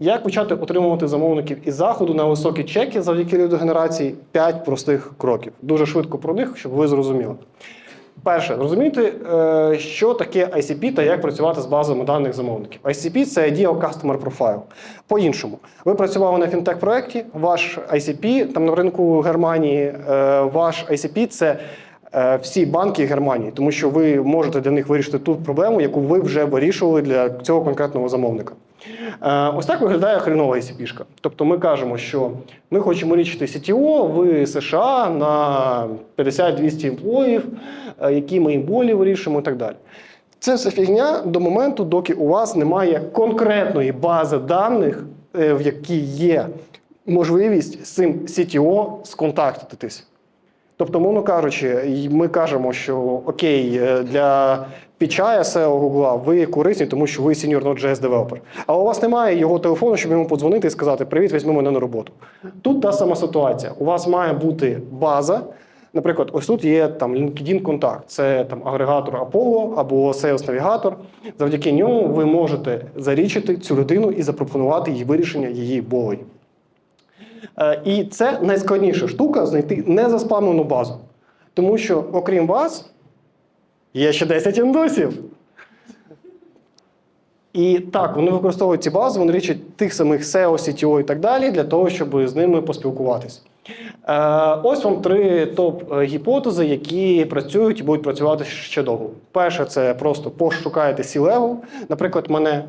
Як почати отримувати замовників із заходу на високі чеки завдяки лідогенерації? П'ять простих кроків. Дуже швидко про них, щоб ви зрозуміли. Перше, розуміти, е, що таке ICP та як працювати з базами даних замовників. ICP це Ideal Customer Profile. По-іншому, ви працювали на фінтех-проєкті, ваш ICP там на ринку Германії, е, ваш ICP це всі банки Германії, тому що ви можете для них вирішити ту проблему, яку ви вже вирішували для цього конкретного замовника. Е, Ось так виглядає хренова ICP-шка. Тобто ми кажемо, що ми хочемо рішити CTO в США на 50-200 емплоїв, е, які ми їм болі вирішуємо і так далі. Це все фігня до моменту, доки у вас немає конкретної бази даних, е, в якій є можливість з цим CTO сконтактитись. Тобто, мовно кажучи, ми кажемо, що окей, е, для Пічая SEO Google ви корисні, тому що ви senior Node.js developer. Але у вас немає його телефону, щоб йому подзвонити і сказати Привіт, візьми мене на роботу. Тут та сама ситуація. У вас має бути база. Наприклад, ось тут є там LinkedIn контакт, це там агрегатор Apollo або Sales Navigator. Завдяки ньому ви можете зарічити цю людину і запропонувати їй вирішення її болей. Е, І це найскладніша штука знайти незаспамлену базу. Тому що, окрім вас, є ще 10 індусів. І так, вони використовують ці бази, вони річать тих самих SEO, CTO і так далі, для того, щоб з ними поспілкуватися. Е, ось вам три топ-гіпотези, які працюють і будуть працювати ще довго. Перше, це просто пошукаєте C-level, наприклад, мене.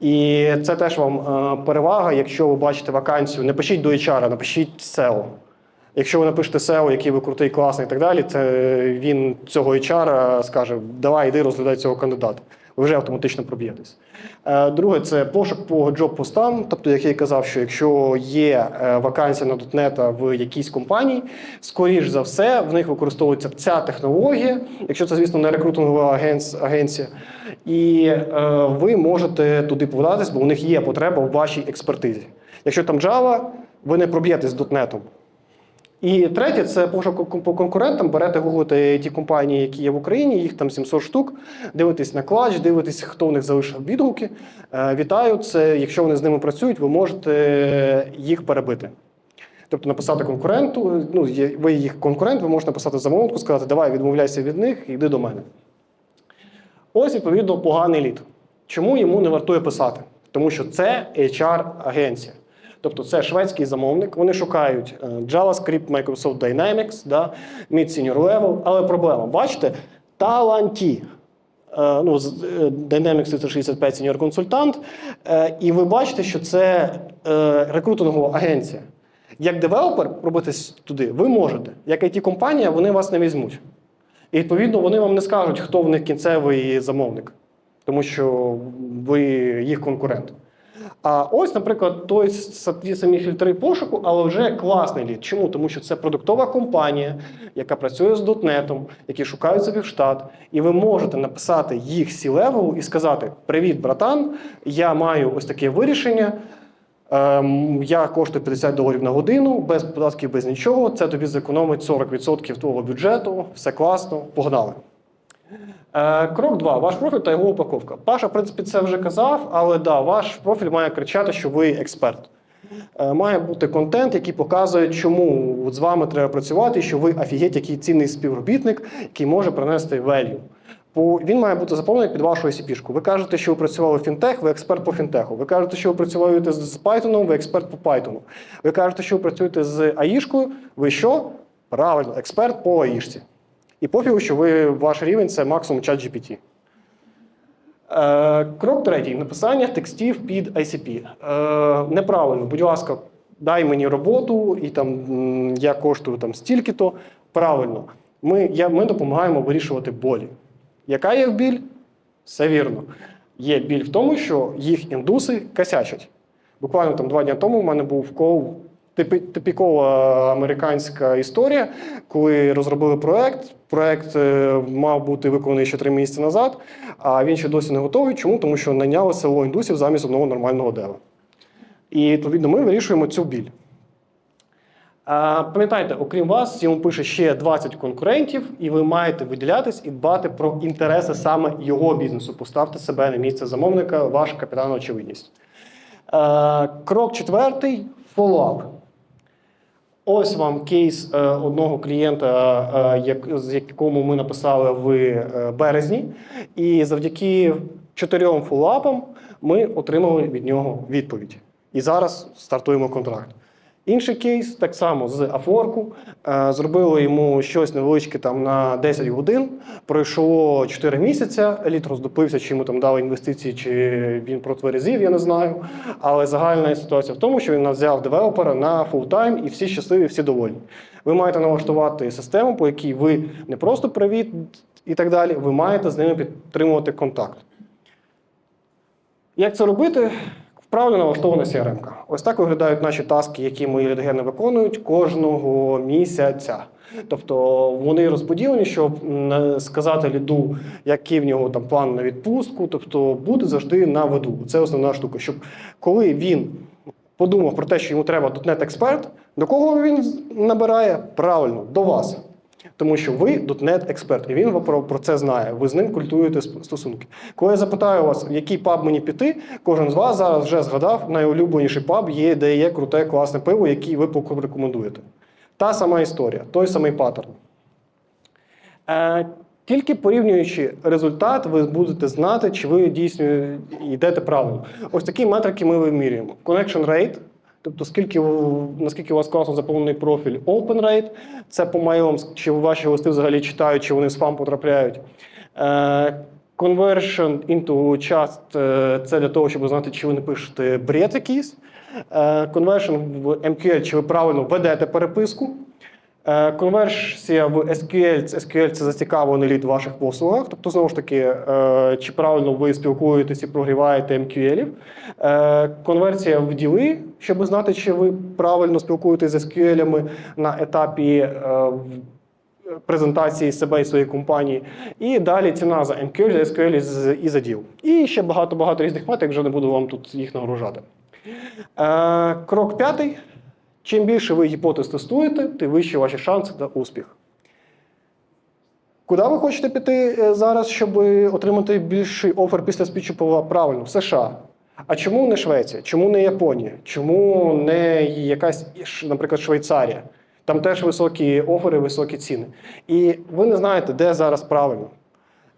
І це теж вам е, перевага, якщо ви бачите вакансію, не пишіть до HR, напишіть SEO. Якщо ви напишете SEO, який ви крутий, класний і так далі, це він цього HR скаже: давай йди розглядай цього кандидата. Ви вже автоматично проб'єтесь. Е, Друге, це пошук по джоб-постам. Тобто, як я казав, що якщо є е, вакансія на .NET в якійсь компанії, скоріш за все, в них використовується ця технологія, якщо це, звісно, не рекрутингова агенція, і е, ви можете туди податись, бо у них є потреба в вашій експертизі. Якщо там Java, ви не проб'єтесь з .NET. І третє це пошук по конкурентам. Берете гуглите ті компанії, які є в Україні, їх там 700 штук. Дивитесь на клач, дивитесь, хто в них залишив відгуки. Е, Вітаю! Це якщо вони з ними працюють, ви можете їх перебити. Тобто написати конкуренту, ну ви їх конкурент, ви можете написати замовнику, сказати, давай відмовляйся від них, йди до мене. Ось, відповідно, поганий лід. Чому йому не вартує писати? Тому що це HR-агенція. Тобто це шведський замовник, вони шукають е, JavaScript, Microsoft Dynamics, да, mid-senior level, але проблема, бачите, таланті. Е, Ну, е, Dynamics 365 senior консультант, і ви бачите, що це рекрутингова агенція. Як девелопер пробитись туди, ви можете. Як it компанія вони вас не візьмуть. І відповідно вони вам не скажуть, хто в них кінцевий замовник, тому що ви їх конкурент. А ось, наприклад, той ті самі фільтри пошуку, але вже класний лід. Чому? Тому що це продуктова компанія, яка працює з дотнетом, які шукають собі в штат, і ви можете написати їх C-level і сказати: Привіт, братан! Я маю ось таке вирішення. Ем, я коштую 50 доларів на годину, без податків, без нічого. Це тобі зекономить 40% твого бюджету. Все класно, погнали. Е, крок 2. Ваш профіль та його упаковка. Паша, в принципі, це вже казав, але да, ваш профіль має кричати, що ви експерт. Е, має бути контент, який показує, чому з вами треба працювати, що ви офігеть, який цінний співробітник, який може принести value. Він має бути заповнений під вашу ICP-шку. Ви кажете, що ви працювали в фінтех, ви експерт по фінтеху. Ви кажете, що ви працюєте з Python, ви експерт по Python. Ви кажете, що ви працюєте з АІшкою, ви що? Правильно, експерт по АІшці. І пофігу, що ви ваш рівень це максимум чат GPT. Е, крок третій написання текстів під ICP. Е, неправильно, будь ласка, дай мені роботу, і там я коштую там стільки-то. Правильно, ми, я, ми допомагаємо вирішувати болі. Яка є біль? Все вірно. Є біль в тому, що їх індуси косячать. Буквально там два дні тому в мене був кол типікова американська історія, коли розробили проект. Проект е, мав бути виконаний ще три місяці назад, а він ще досі не готовий. Чому? Тому що найняли село індусів замість одного нормального дева. І відповідно ми вирішуємо цю біль. Пам'ятайте, окрім вас, йому пише ще 20 конкурентів, і ви маєте виділятись і дбати про інтереси саме його бізнесу. Поставте себе на місце замовника, ваш капітан очевидність. Е, крок четвертий фоллоуап. Ось вам кейс е, одного клієнта, е, з якому ми написали в е, березні. І завдяки чотирьом фулапам ми отримали від нього відповідь. І зараз стартуємо контракт. Інший кейс так само з Афорку. Е, Зробили йому щось невеличке там на 10 годин. Пройшло 4 місяця. Еліт роздупився, чи йому там дали інвестиції, чи він протверезів, я не знаю. Але загальна ситуація в тому, що він взяв девелопера на фултайм і всі щасливі, всі довольні. Ви маєте налаштувати систему, по якій ви не просто привіт і так далі, ви маєте з ними підтримувати контакт. Як це робити? Правильно налаштована CRM. Ось так виглядають наші таски, які мої лідгени виконують кожного місяця. Тобто вони розподілені, щоб сказати ліду, який в нього там план на відпустку, тобто буде завжди на виду. Це основна штука. Щоб коли він подумав про те, що йому треба .NET експерт, до кого він набирає? Правильно, до вас. Тому що ви .NET експерт, і він про, про це знає. Ви з ним культуєте стосунки. Коли я запитаю вас, в який паб мені піти, кожен з вас зараз вже згадав, найулюбленіший паб є, де є круте, класне пиво, який ви порекомендуєте. Та сама історія, той самий паттерн. Е, тільки порівнюючи результат, ви будете знати, чи ви дійсно йдете правильно. Ось такі метрики ми вимірюємо. Connection rate, тобто скільки, наскільки у вас класно заповнений профіль open rate, це по мейлам, чи ваші листи взагалі читають, чи вони в спам потрапляють. Е, Conversion into chat е, це для того, щоб знати, чи ви не пишете бред якийсь. Е, Conversion в MQL, чи ви правильно ведете переписку. Е, Конверсія в SQL, SQL це зацікавлений лід в ваших послугах. Тобто, знову ж таки, е, чи правильно ви спілкуєтесь і прогріваєте MQL. Е, Конверсія в діли, щоб знати, чи ви правильно спілкуєтесь з SQL на етапі презентації себе і своєї компанії. І далі ціна за MQL, за SQL і за діл. І ще багато-багато різних метрик, вже не буду вам тут їх нагружати. Крок п'ятий. Чим більше ви гіпотез тестуєте, тим вищі ваші шанси на успіх. Куди ви хочете піти е, зараз, щоб отримати більший офер після спічу? Правильно, в США. А чому не Швеція? Чому не Японія? Чому не якась, наприклад, Швейцарія? Там теж високі офери, високі ціни. І ви не знаєте, де зараз правильно.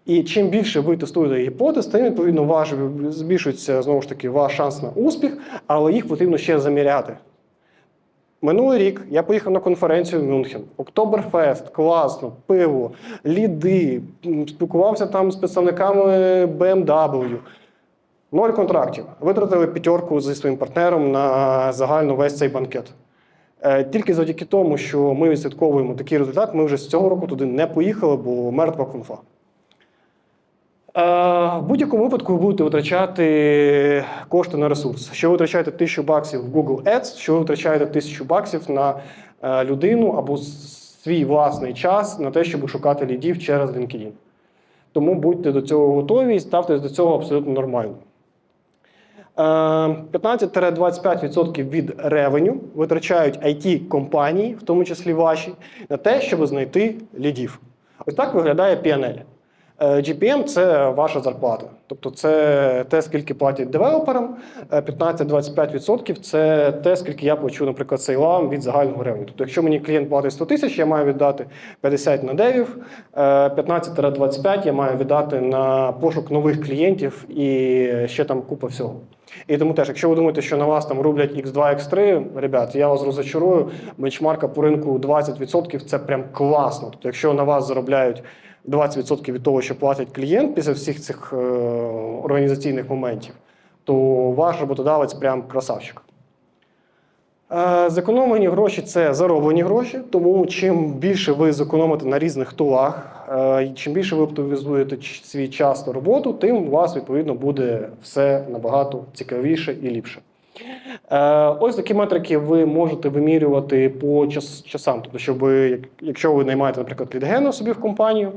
І чим більше ви тестуєте гіпотез, тим відповідно ваш збільшується знову ж таки ваш шанс на успіх, але їх потрібно ще заміряти. Минулий рік я поїхав на конференцію в Мюнхен. Октоберфест, класно, пиво, ліди, спілкувався там з представниками BMW. Ноль контрактів. Витратили п'ятерку зі своїм партнером на загально весь цей банкет. Е, Тільки завдяки тому, що ми відслідковуємо такий результат, ми вже з цього року туди не поїхали, бо мертва конфа. Е, В будь-якому випадку ви будете витрачати кошти на ресурс. Що ви витрачаєте 1000 баксів в Google Ads, що ви витрачаєте 1000 баксів на е, людину або свій власний час на те, щоб шукати лідів через LinkedIn. Тому будьте до цього готові і ставтесь до цього абсолютно нормально. Е, 15-25% від ревеню витрачають it компанії, в тому числі ваші, на те, щоб знайти лідів. Ось так виглядає PNL. Е, GPM це ваша зарплата. Тобто це те, скільки платять девелоперам. Е, 15-25% це те, скільки я плачу, наприклад, сейлам від загального ревню. Тобто, якщо мені клієнт платить 100 тисяч, я маю віддати 50 на девів, е, 15-25 я маю віддати на пошук нових клієнтів і ще там купа всього. І тому теж, якщо ви думаєте, що на вас там рублять X2, X3, ребят, я вас розочарую, бенчмарка по ринку 20% це прям класно. Тобто, якщо на вас заробляють 20% від того, що платить клієнт після всіх цих е, організаційних моментів, то ваш роботодавець прям красавчик. Е, Зекономлені гроші це зароблені гроші, тому чим більше ви зекономите на різних тулах, е, чим більше ви оптимізуєте свій час на роботу, тим у вас відповідно буде все набагато цікавіше і ліпше. Е, Ось такі метрики ви можете вимірювати по час, часам. Тобто, щоб ви, якщо ви наймаєте, наприклад, лідгена собі в компанію,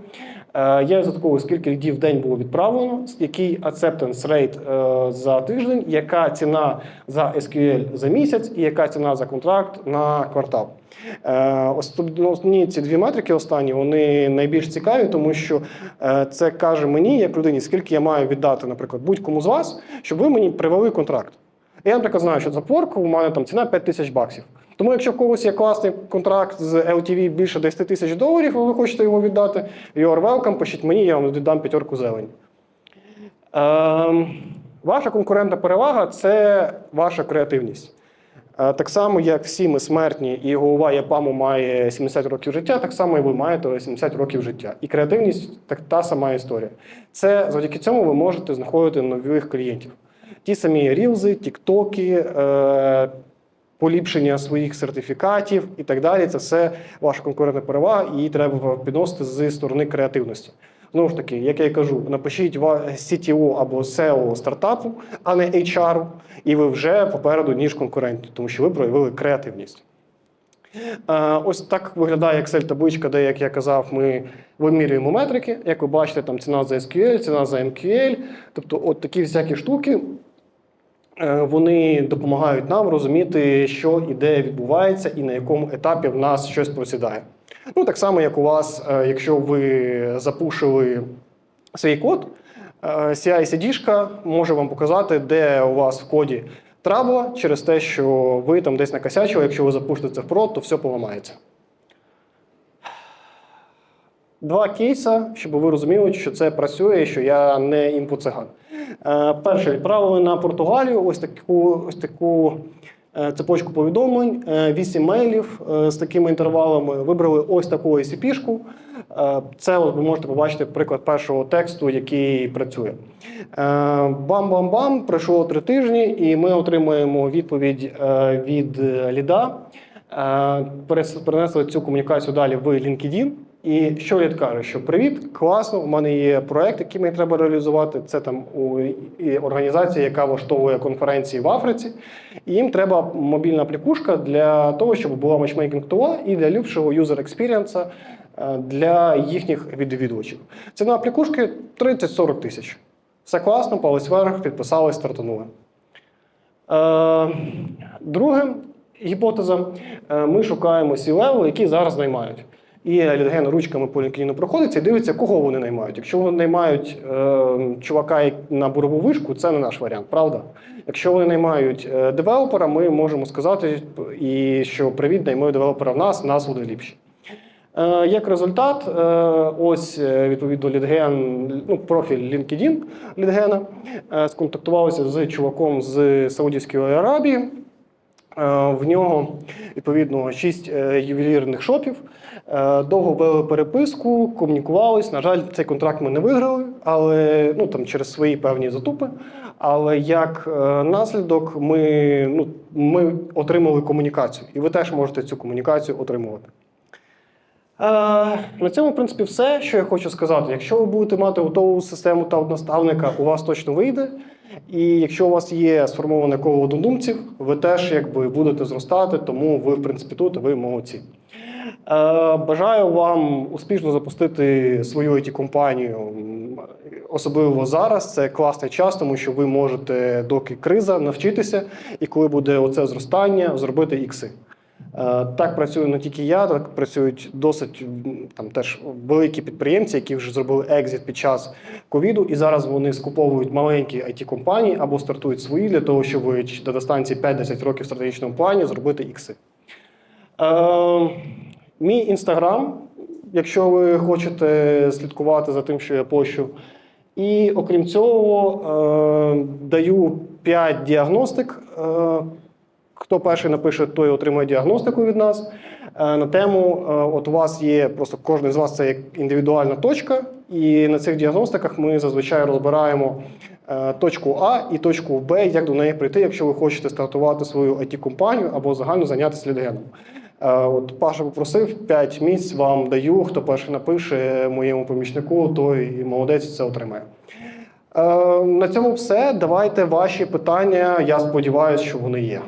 е, я відслідковую, скільки лідів в день було відправлено, який acceptance rate е, за тиждень, яка ціна за SQL за місяць і яка ціна за контракт на квартал. Ну, Основні ці дві метрики останні вони найбільш цікаві, тому що це каже мені, як людині, скільки я маю віддати, наприклад, будь-кому з вас, щоб ви мені привели контракт. Я, наприклад, знаю, що за порку у мене там ціна 5 тисяч баксів. Тому якщо в когось є класний контракт з LTV більше 10 тисяч доларів, і ви хочете його віддати, you're welcome, пишіть мені, я вам віддам п'ятерку зелень. Ем, ваша конкурентна перевага це ваша креативність. Е, Так само, як всі ми смертні, і голова Япаму має 70 років життя, так само і ви маєте 70 років життя. І креативність так та сама історія. Це завдяки цьому ви можете знаходити нових клієнтів. Ті самі рілзи, тіктоки, е, поліпшення своїх сертифікатів і так далі. Це все ваша конкурентна перевага, і її треба підносити з сторони креативності. Знову ж таки, як я й кажу, напишіть CTO або SEO стартапу, а не HR, і ви вже попереду, ніж конкуренти, тому що ви проявили креативність. Е, Ось так виглядає Excel-табличка, де, як я казав, ми вимірюємо метрики. Як ви бачите, там ціна за SQL, ціна за MQL. Тобто, от такі всякі штуки вони допомагають нам розуміти, що і відбувається, і на якому етапі в нас щось просідає. Ну, так само, як у вас, е, якщо ви запушили свій код, е, CI-CD-шка може вам показати, де у вас в коді трабла через те, що ви там десь накосячили, якщо ви запустите це в прод, то все поламається. Два кейса, щоб ви розуміли, що це працює, що я не імпоциган. Е, Перше, відправили на Португалію ось таку, ось таку е, цепочку повідомлень, е, 8 мейлів е, з такими інтервалами. Вибрали ось таку ICP-шку. Е, Це от ви можете побачити приклад першого тексту, який працює. Бам-бам-бам, пройшло три тижні, і ми отримуємо відповідь від ліда. Е, Перенесли цю комунікацію далі в LinkedIn. І що лід каже, що привіт, класно, у мене є проект, який мені треба реалізувати. Це там у організація, яка влаштовує конференції в Африці. І їм треба мобільна аплікушка для того, щоб була матчмейкінг тула і для ліпшого юзер експірієнса е, для їхніх відвідувачів. Ціна аплікушки 30-40 тисяч. Все класно, палець вверх, підписали, стартанули. Е, друге гіпотеза: Е, ми шукаємо C-level, які зараз наймають. І літген ручками по LinkedIn проходиться і дивиться, кого вони наймають. Якщо вони наймають е, чувака на бурову вишку, це не наш варіант, правда? Якщо вони наймають е, девелопера, ми можемо сказати, і що привіт, наймаю девелопера в нас, в нас буде ліпше. Е, Як результат, е, ось е, відповідно Лідген, ну, профіль LinkedIn Лідгена е, сконтактувалися з чуваком з Саудівської Аравії. Е, В нього відповідно шість е, ювелірних шопів. Е, Довго вели переписку, комунікувались. На жаль, цей контракт ми не виграли, але ну там через свої певні затупи. Але як наслідок, ми, ну, ми отримали комунікацію, і ви теж можете цю комунікацію отримувати. Е, На цьому, в принципі, все, що я хочу сказати. Якщо ви будете мати готову систему та наставника, у вас точно вийде. І якщо у вас є сформоване коло однодумців, ви теж якби будете зростати, тому ви, в принципі, тут ви молодці. Е, Бажаю вам успішно запустити свою it компанію особливо зараз. Це класний час, тому що ви можете, доки криза, навчитися, і коли буде оце зростання, зробити ікси. Е, Так працюю не тільки я, так працюють досить там теж великі підприємці, які вже зробили екзит під час ковіду, і зараз вони скуповують маленькі it компанії або стартують свої для того, щоб в датастанції 5-10 років в стратегічному плані зробити ікси. Е, мій інстаграм, якщо ви хочете слідкувати за тим, що я пощу. І окрім цього, е, даю 5 діагностик. Е, Хто перший напише, той отримує діагностику від нас. Е, На тему, е, от у вас є просто кожен з вас це як індивідуальна точка, і на цих діагностиках ми зазвичай розбираємо е, точку А і точку Б, як до неї прийти, якщо ви хочете стартувати свою it компанію або загально зайнятися лідгеном. От Паша попросив 5 місць вам даю. Хто перший напише моєму помічнику, той молодець це отримає. На цьому все. Давайте ваші питання. Я сподіваюся, що вони є.